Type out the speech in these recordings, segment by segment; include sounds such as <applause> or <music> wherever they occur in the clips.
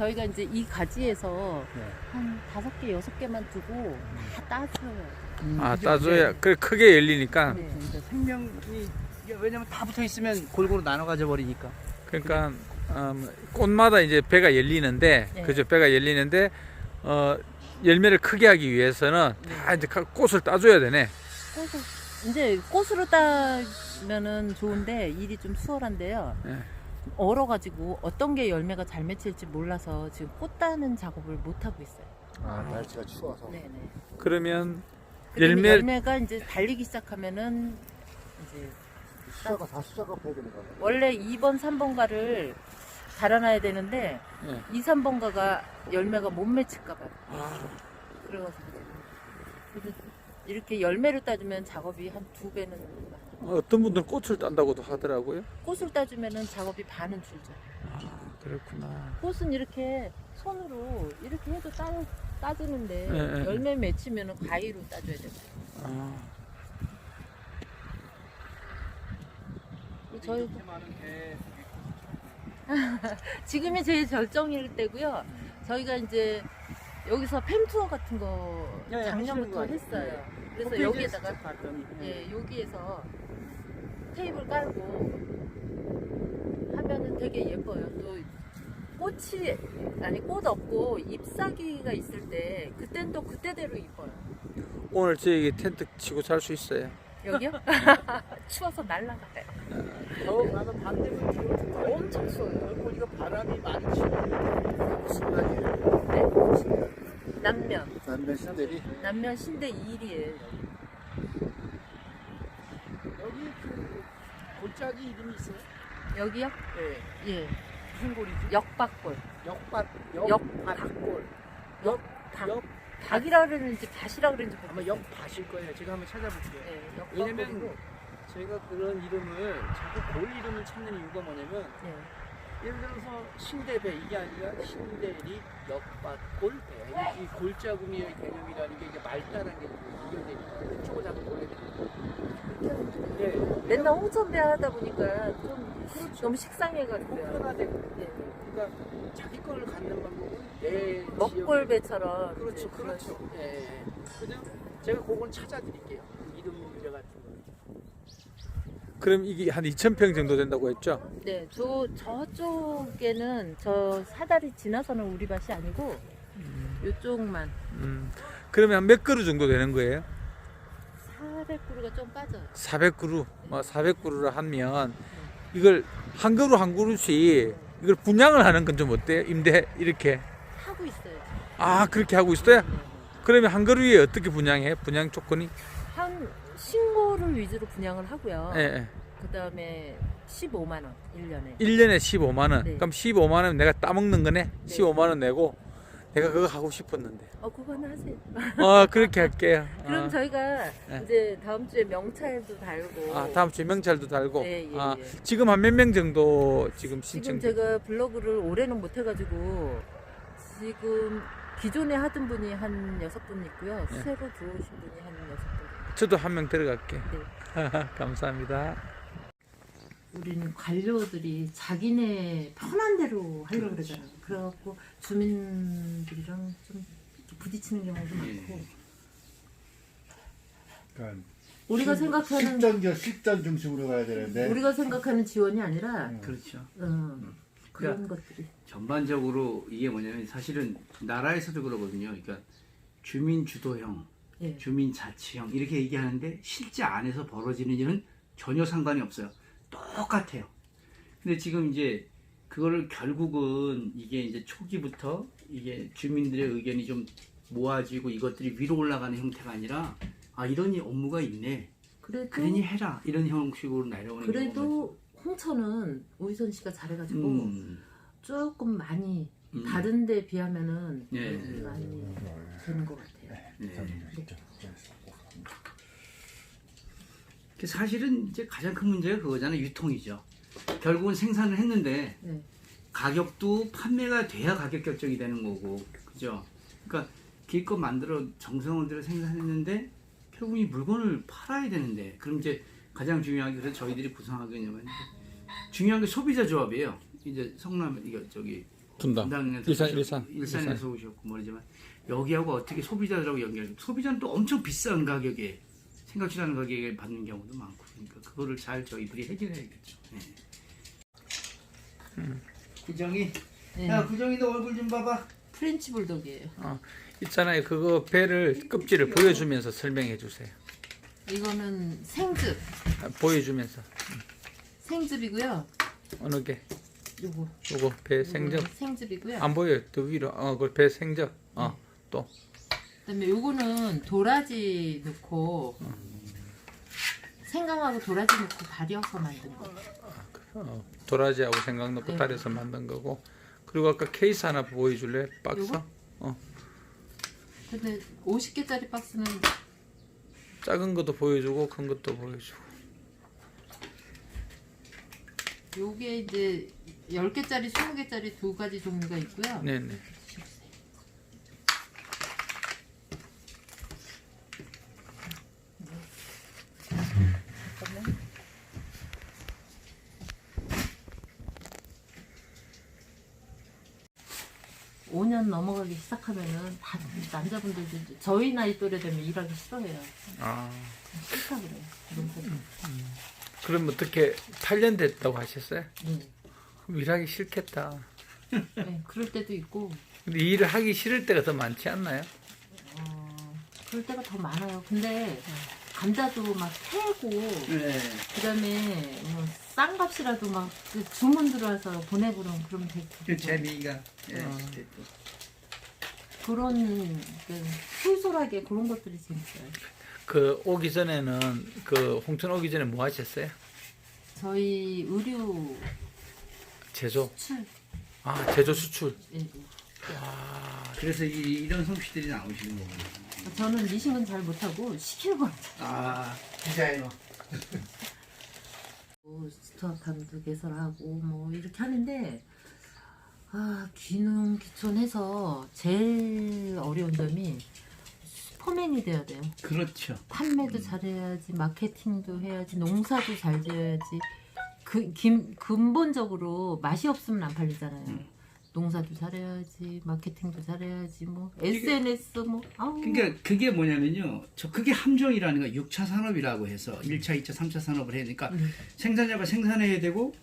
저희가 이제 이 가지에서 네. 한 다섯 개, 여섯 개만 두고 다 따줘요. 음, 아 이게 따줘야 그 크게 열리니까 네. 이제 생명이 이게 왜냐면 다 붙어 있으면 골고루 나눠 가져 버리니까. 그러니까 음, 꽃마다 이제 배가 열리는데 네. 그죠 배가 열리는데 어 열매를 크게 하기 위해서는 다 이제 가- 꽃을 따줘야 되네. 꽃을 이제 꽃으로 따면은 좋은데 일이 좀 수월한데요. 네. 얼어가지고 어떤 게 열매가 잘 맺힐지 몰라서 지금 꽃 따는 작업을 못 하고 있어요. 아, 날씨가 추워서. 네네. 그러면 그러면 열매- 열매가 이제 달리기 시작하면은 이제 수자가 다 수자가 해야 되는 거야. 원래 2번, 3번가를 달아놔야 되는데 네. 2, 3번가가 열매가 못 맺힐까 봐요. 그래가지고 지금 그래서 이렇게 열매를 따주면 작업이 한 두 배는 많아요. 어떤 분들은 꽃을 딴다고도 하더라고요. 꽃을 따주면은 작업이 반은 줄죠. 그렇구나. 꽃은 이렇게 손으로 이렇게 해도 따, 따지는데 네, 네. 열매 맺히면은 가위로 따줘야 돼요. 아, 저희 <laughs> 지금이 제일 절정일 때고요. 저희가 이제 여기서 팸 투어 같은 거 예, 예, 작년부터 거 했어요. 그래서 홈페이지에 여기에다가 직접 봤더니, 예, 여기에서 테이블 깔고 하면은 되게 예뻐요. 또 꽃이 아니 꽃 없고 잎사귀가 있을 때 그땐 또 그때대로 이뻐요. 오늘 저기 텐트 치고 잘 수 있어요. 여기요? <laughs> 추워서 날라가요. 더 가면 반대로 뒤로 엄청 추워요. 보니까 바람이 많이 치고 무슨 날이에요? 네? 남면 남면 신대리? 남면 신대 2일이에요. 여기 그 골짜기 이름이 있어요? 여기요? 예. 예. 무슨 골이지? 역박골. 역밭 역밭골. 역 박. 역 닭이라 그러는지 밭이라 그러는지 아마 모르겠어요. 역밭일 거예요. 제가 한번 찾아볼게요. 네, 왜냐면 역박골이고. 제가 그런 이름을 자꾸 골 이름을 찾는 이유가 뭐냐면 네. 예를 들어서 신대배 이게 아니라 신대리 역밭 골 배 이 골자궁의 개념이라는 게 이제 말다라는 게 연결되니까 그쪽을 자꾸 보게 돼요. 예, 맨날 홍천배 하다 보니까 좀 너무 식상해가지고요. 보편화되고 네. 그러니까 자기 거를 갖는 방법은 내 먹골배처럼. 그렇죠, 그렇죠. 예, 예. 그냥 제가 그건 찾아드릴게요. 그럼 이게 한 2,000평 정도 된다고 했죠? 네, 저 저쪽에는 저 사다리 지나서는 우리 밭이 아니고 음. 이쪽만 음, 그러면 한 몇 그루 정도 되는 거예요? 400그루가 좀 빠져요. 400그루, 뭐 400그루를 하면 이걸 한 그루 한 그루씩 이걸 분양을 하는 건 좀 어때요? 임대 이렇게 하고 있어요. 아 그렇게 하고 있어요? 네, 네, 그러면 한 그루에 어떻게 분양해? 분양 조건이? 한 서울 위주로 분양을 하고요. 예, 예. 그다음에 15만 원 1년에. 1년에 15만 원. 네. 그럼 15만 원 내가 따먹는 거네. 15만 원 내고 내가 그거 하고 싶었는데. 어 그거는 하세요. 어, 그렇게 할게요. <laughs> 그럼 어. 저희가 네. 이제 다음 주에 명찰도 달고. 아, 다음 주에 명찰도 달고. 네, 예, 아, 예. 지금 한 몇 명 정도 지금 신청? 지금 제가 블로그를 올해는 못 해가지고 지금 기존에 하던 분이 한 여섯 분 있고요. 네. 새로 들어오신 분이 한 여섯 분. 저도 한 명 들어갈게. 네. <laughs> 감사합니다. 우리는 관료들이 자기네 편한 대로 하려고 그러잖아요. 그래갖고 주민들이랑 좀 부딪히는 경우도 많고 그러니까 우리가 실- 생각하는 실전 실전 중심으로 가야 되는데 우리가 생각하는 지원이 아니라 음. 그렇죠. 어, 그런 것들이 전반적으로 이게 뭐냐면 사실은 나라에서도 그러거든요. 그러니까 주민 주도형, 예. 주민 자치형 이렇게 얘기하는데 실제 안에서 벌어지는 일은 전혀 상관이 없어요. 똑같아요. 근데 지금 이제 그거를 결국은 이게 이제 초기부터 이게 주민들의 의견이 좀 모아지고 이것들이 위로 올라가는 형태가 아니라 아 이런 이 업무가 있네. 그래도 그러니 해라 이런 형식으로 내려오는 그래도 홍천은 오희선 씨가 잘해가지고 음, 조금 많이 음. 다른 데 비하면은 네. 많이 되는 것 같아요. 네. 그 사실은 이제 가장 큰 문제가 그거잖아요. 유통이죠. 결국은 생산을 했는데 네. 가격도 판매가 돼야 가격 결정이 되는 거고, 그죠? 그러니까 기껏 만들어 정성을 들여 생산했는데 결국 이 물건을 팔아야 되는데 그럼 이제 가장 중요한 게 그래서 저희들이 구성하게 되냐면 중요한 게 소비자 조합이에요. 이제 성남 이거 저기 분당. 분당에서 일산, 오셨고, 일산, 일산에서 오셨고 모르지만 여기하고 어떻게 소비자들하고 연결? 소비자는 또 엄청 비싼 가격에 생각지도 않은 가격에 받는 경우도 많고 그러니까 그거를 잘 저희들이 해결해야겠죠. 네. 구정이, 네. 야 구정이 너 얼굴 좀 봐봐. 프렌치 불독이에요. 있잖아요. 그거 배를 껍질을 보여주면서 설명해 주세요. 이거는 생즙, 아, 보여주면서 생즙이고요. 어느 게? 요거 요거 배 생적 생즙이고요. 안 보여요. 또 위로. 어, 그배 생적. 어, 또. 그다음에 요거는 도라지 넣고 생강하고 도라지 넣고 달여서 만든 거. 어, 도라지하고 생강 넣고 네. 달여서 만든 거고. 그리고 아까 케이스 하나 보여줄래? 박스. 요거? 근데 50개짜리 박스는 작은 것도 보여주고 큰 것도 보여주고. 요게 이제 10개짜리, 20개짜리 두 가지 종류가 있고요. 네네. 잠깐만. 5년 넘어가기 시작하면은 다 남자분들도 이제 저희 나이 또래 되면 일하기 싫어해요. 아, 싫다 그래요. 농사. 그럼 어떻게 8년 됐다고 하셨어요? 네. 그럼 일하기 싫겠다. 네, 그럴 때도 있고 근데 일을 하기 싫을 때가 더 많지 않나요? 어, 그럴 때가 더 많아요. 근데 감자도 막 캐고 네. 그다음에 뭐 싼값이라도 막그 주문 들어와서 보내고 그러면 그러면 그 재미가 예, 어. 그런 그 솔솔하게 그런 것들이 재밌어요. 그 오기 전에는 그 홍천 오기 전에 뭐 하셨어요? 저희 의류 제조. 수출 아, 제조 수출. 예, 예. 그래서 이, 이런 솜씨들이 나오시는 거군요. 저는 미싱은 잘 못하고 시키는 건아 디자이너. <laughs> 스토어팜도 개설하고 뭐 이렇게 하는데 아 귀농 귀촌해서 제일 어려운 점이 슈퍼맨이 돼야 돼요. 그렇죠. 판매도 잘해야지, 마케팅도 해야지, 농사도 잘 지어야지. 그 김, 근본적으로 맛이 없으면 안 팔리잖아요. 음. 농사도 잘해야지, 마케팅도 잘해야지, 뭐 SNS 뭐 아우 그러니까 그게 뭐냐면요. 저 그게 함정이라는 거예요. 6차 산업이라고 해서 1차, 2차, 3차 산업을 해야 되니까 음. 생산자가 생산해야 되고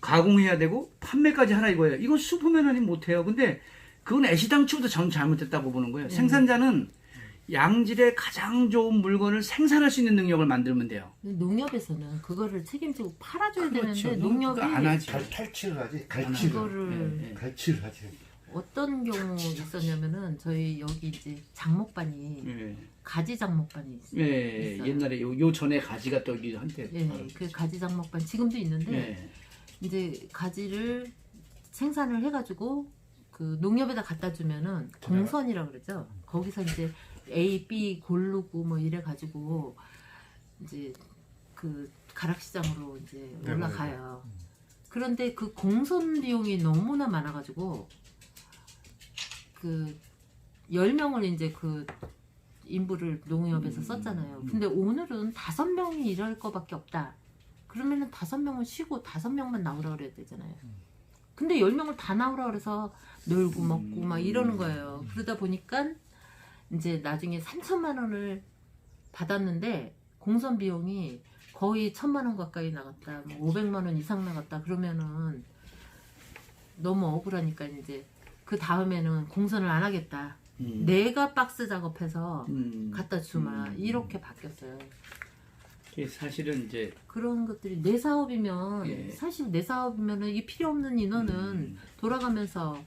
가공해야 되고 판매까지 하라 이거예요. 이건 슈퍼맨이 못해요. 근데 그건 애시당초부터 전 잘못됐다고 보는 거예요. 네. 생산자는 양질의 가장 좋은 물건을 생산할 수 있는 능력을 만들면 돼요. 농협에서는 그거를 책임지고 팔아줘야 그렇죠. 되는데 농- 농협이 그거 안 하지. 갈, 탈취를 하지. 갈취를. 그거를 네, 네. 갈취를 하지. 어떤 경우 있었냐면은 저희 여기 이제 장목반이 예, 가지 장목반이 있어요. 예, 있어요. 옛날에 요, 요 전에 가지가 또 여기 한때. 예, 그 가지 장목반 지금도 있는데 예. 이제 가지를 생산을 해가지고 그 농협에다 갖다 주면은 공선이라 그러죠. 거기서 이제 A, B 고르고 뭐 이래 가지고 이제 그 가락시장으로 이제 네, 올라가요. 그런데 그 공선 비용이 너무나 많아 가지고 그 10명을 이제 그 인부를 농협에서 음, 썼잖아요. 음. 근데 오늘은 다섯 명이 일할 거밖에 없다. 그러면은 다섯 명은 쉬고 다섯 명만 나오라 그래야 되잖아요. 근데 열 명을 다 나오라 그래서 놀고 먹고 막 이러는 거예요. 그러다 보니까 이제 나중에 3천만 원을 받았는데 공선 비용이 거의 천만 원 가까이 나갔다. 뭐 500만 원 이상 나갔다. 그러면은 너무 억울하니까 이제 그 다음에는 공선을 안 하겠다. 음. 내가 박스 작업해서 음. 갖다 주마. 음. 이렇게 바뀌었어요. 사실은 이제 그런 것들이 내 사업이면 예. 사실 내 사업이면은 이 필요 없는 인원은 음. 돌아가면서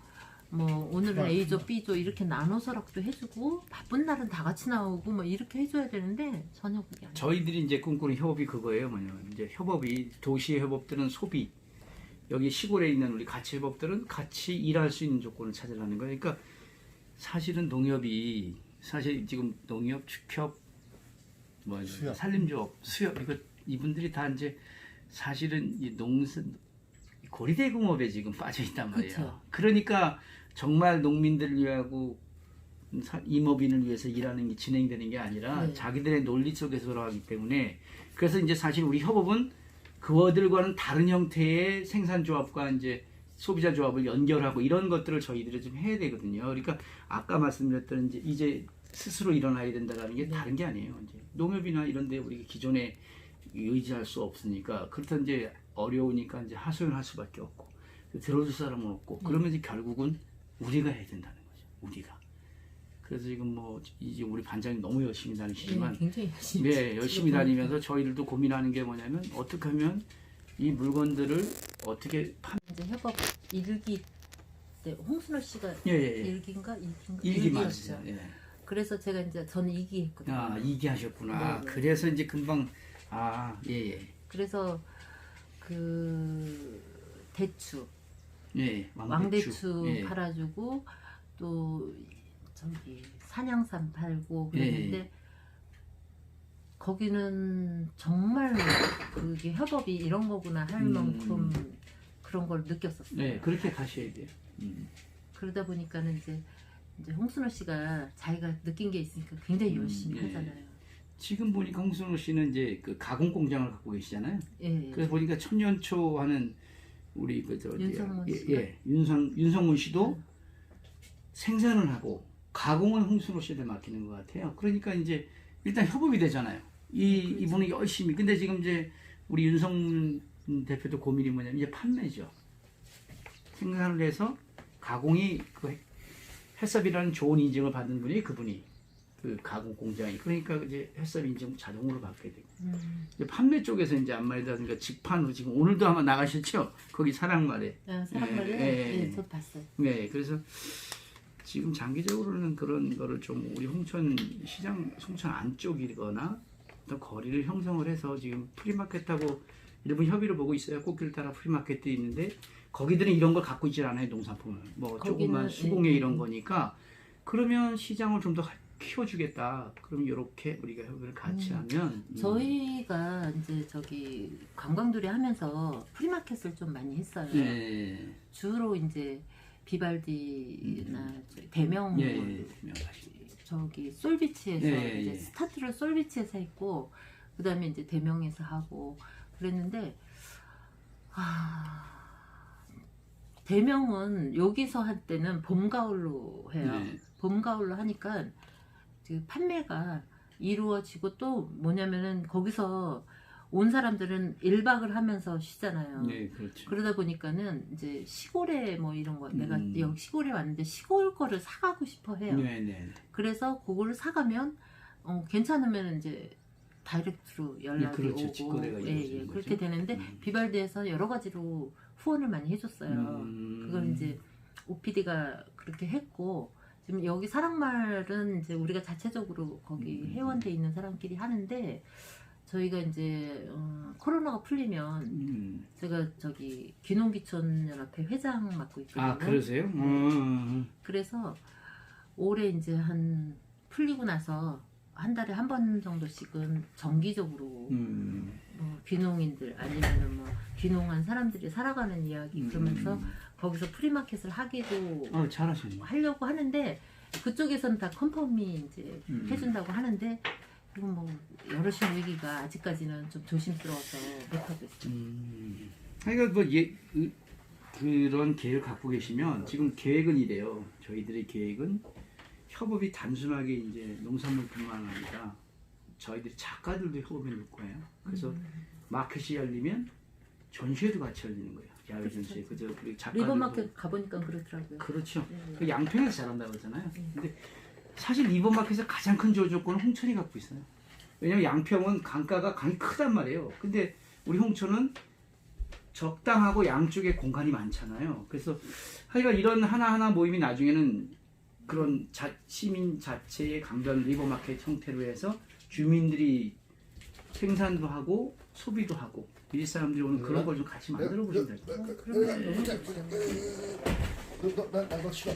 뭐 오늘은 A조 B조 이렇게 나눠서락도 해주고 바쁜 날은 다 같이 나오고 뭐 이렇게 해줘야 되는데 전혀 그게 안 돼. 저희들이 이제 꿈꾸는 협업이 그거예요. 뭐냐면 이제 협업이 도시 협업들은 소비, 여기 시골에 있는 우리 가치 협업들은 같이 일할 수 있는 조건을 찾으라는 거예요. 그러니까 사실은 농협이 사실 지금 농협, 축협, 뭐 수협. 산림조업, 수협 이거 이분들이 다 이제 사실은 이 농선 고리대공업에 지금 빠져 있단 말이에요. 그쵸. 그러니까 정말 농민들을 위하고 사- 임업인을 위해서 일하는 게 진행되는 게 아니라 네. 자기들의 논리 속에서 돌아가기 때문에 그래서 이제 사실 우리 협업은 그들과는 다른 형태의 생산조합과 이제 소비자 조합을 연결하고 이런 것들을 저희들이 좀 해야 되거든요. 그러니까 아까 말씀드렸던 이제, 이제 스스로 일어나야 된다라는 게 네. 다른 게 아니에요. 이제 농협이나 이런데 우리 기존에 의지할 수 없으니까 그렇다 이제 어려우니까 이제 하소연할 수밖에 없고 들어줄 사람은 없고 그러면 이제 결국은 우리가 해야 된다는 거죠. 우리가. 그래서 지금 뭐 이제 우리 반장이 너무 열심히 다니시지만 네, 굉장히 열심히. 네, 열심히 지금 다니면서 저희들도 고민하는 게 뭐냐면 어떻게 하면 이 물건들을 어떻게 판 이제 협업 일기 때 홍순호 씨가 예, 예, 예. 일기인가 일기인가 일기. 맞으세요. 예. 그래서 제가 이제 저는 이기 했거든요. 아, 이기 하셨구나. 네, 네. 그래서 이제 금방 아, 예, 예. 그래서 그 대추 예, 왕대추 예. 팔아주고 또 저기 산양산 팔고 예, 그랬는데 거기는 정말 그게 협업이 이런 거구나 할 음. 만큼 그런 걸 느꼈었어요. 네, 그렇게 가셔야 돼요. 음. 그러다 보니까는 이제 이제 홍순호 씨가 자기가 느낀 게 있으니까 굉장히 음, 열심히 예. 하잖아요. 지금 보니까 홍순호 씨는 이제 그 가공 공장을 갖고 계시잖아요. 예. 그래서 보니까 천년초 하는 우리 그저 예? 예, 윤성 윤성문 씨도 생산을 하고 가공은 홍순호 씨한테 맡기는 것 같아요. 그러니까 이제 일단 협업이 되잖아요. 이 그렇죠. 이분은 열심히. 근데 지금 이제 우리 윤성문 대표도 고민이 뭐냐면 이제 판매죠. 생산을 해서 가공이 그 햇섭이라는 좋은 인증을 받는 분이 그분이 그 가공 공장이 그러니까 이제 햇섭 인증 자동으로 받게 되고 음. 이제 판매 쪽에서 이제 안말이라든가 직판으로 지금 오늘도 아마 나가셨죠? 거기 사랑말에. 아, 사람말에 예, 예, 예, 예. 저 봤어요. 네, 그래서 지금 장기적으로는 그런 거를 좀 우리 홍천 시장, 홍천 안쪽이거나 어떤 거리를 형성을 해서 지금 프리마켓하고 일본 협의를 보고 있어요. 꽃길 따라 프리마켓도 있는데 거기들은 이런 걸 갖고 있질 않아요, 농산품을. 뭐 거기는, 수공예 예, 이런 예. 거니까 그러면 시장을 좀 더 키워주겠다. 그럼 이렇게 우리가 협의를 같이 음. 하면 음. 저희가 이제 저기 관광들이 하면서 프리마켓을 좀 많이 했어요. 네. 주로 이제 비발디나 저 대명 음. 예, 예, 명하시. 저기 솔비치에서 예, 이제 예. 스타트를 솔비치에서 했고 그다음에 이제 대명에서 하고 그랬는데 아 대명은 여기서 할 때는 봄 가을로 해요. 네. 봄 가을로 하니까 그 판매가 이루어지고 또 뭐냐면은 거기서 온 사람들은 1박을 하면서 쉬잖아요. 네, 그렇죠. 그러다 보니까는 이제 시골에 뭐 이런 거 내가 음. 여기 시골에 왔는데 시골 거를 사가고 싶어 해요. 네, 네. 그래서 그거를 사가면 어, 괜찮으면 이제 다이렉트로 연락이 그렇죠. 오고 예, 예. 그렇게 되는데 음. 비발디에서 여러 가지로 후원을 많이 해줬어요. 음. 그걸 이제 OPD가 그렇게 했고 지금 여기 사랑말은 이제 우리가 자체적으로 거기 음. 회원돼 있는 사람끼리 하는데 저희가 이제 어, 코로나가 풀리면 음. 제가 저기 귀농귀촌연합회 회장 맡고 있거든요. 아, 그러세요? 음. 그래서 올해 이제 한 풀리고 나서 한 달에 한 번 정도씩은 정기적으로 음. 뭐 귀농인들 아니면은 뭐 귀농한 사람들이 살아가는 이야기 그러면서 음. 거기서 프리마켓을 하기도 어, 잘하셨네. 하려고 하는데 그쪽에서는 다 컨펌이 이제 음. 해준다고 하는데 이건 뭐 여럿이 위기가 아직까지는 좀 조심스러워서 못하고 있어요. 음. 그러니까 뭐 예, 그, 그런 계획을 갖고 계시면 지금 계획은 이래요. 저희들의 계획은 협업이 단순하게 이제 농산물뿐만 아니라 저희들이 작가들도 협업해 놓을 거예요. 그래서 음. 마켓이 열리면 전시회도 같이 열리는 거예요. 야외 전시회. 그죠? 그리고 작가들도 리버마켓 가보니까 그렇더라고요. 그렇죠. 네. 그 양평에서 잘한다고 했잖아요. 네. 근데 사실 리버마켓에서 가장 큰 조조건은 홍천이 갖고 있어요. 왜냐면 양평은 강가가 강이 크단 말이에요. 근데 우리 홍천은 적당하고 양쪽에 공간이 많잖아요. 그래서 하여간 이런 하나하나 모임이 나중에는 그런 자, 시민 자체의 강변 리버마켓 형태로 해서 주민들이 생산도 하고 소비도 하고 이 사람들이 오는 그런 걸 좀 같이 만들어 보시면 될것 같아요. 그러면 너무 좋죠. 너, 너, 나, 나도 싫어.